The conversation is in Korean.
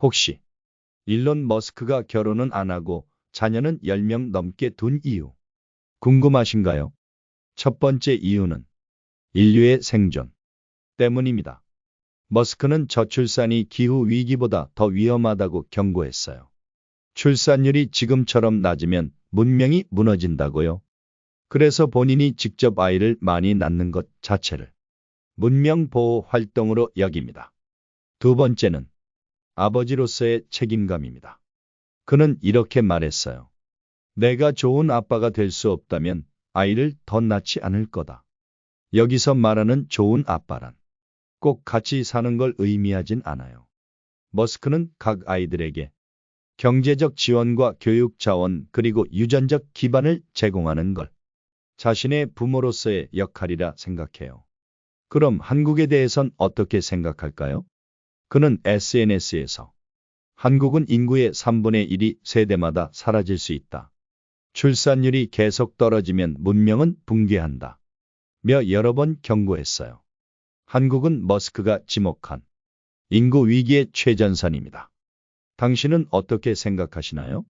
혹시 일론 머스크가 결혼은 안 하고 자녀는 10명 넘게 둔 이유 궁금하신가요? 첫 번째 이유는 인류의 생존 때문입니다. 머스크는 저출산이 기후 위기보다 더 위험하다고 경고했어요. 출산율이 지금처럼 낮으면 문명이 무너진다고요. 그래서 본인이 직접 아이를 많이 낳는 것 자체를 문명 보호 활동으로 여깁니다. 두 번째는 아버지로서의 책임감입니다. 그는 이렇게 말했어요. 내가 좋은 아빠가 될 수 없다면 아이를 더 낳지 않을 거다. 여기서 말하는 좋은 아빠란 꼭 같이 사는 걸 의미하진 않아요. 머스크는 각 아이들에게 경제적 지원과 교육 자원 그리고 유전적 기반을 제공하는 걸 자신의 부모로서의 역할이라 생각해요. 그럼 한국에 대해선 어떻게 생각할까요? 그는 SNS에서 한국은 인구의 3분의 1이 세대마다 사라질 수 있다. 출산율이 계속 떨어지면 문명은 붕괴한다. 며 여러 번 경고했어요. 한국은 머스크가 지목한 인구 위기의 최전선입니다. 당신은 어떻게 생각하시나요?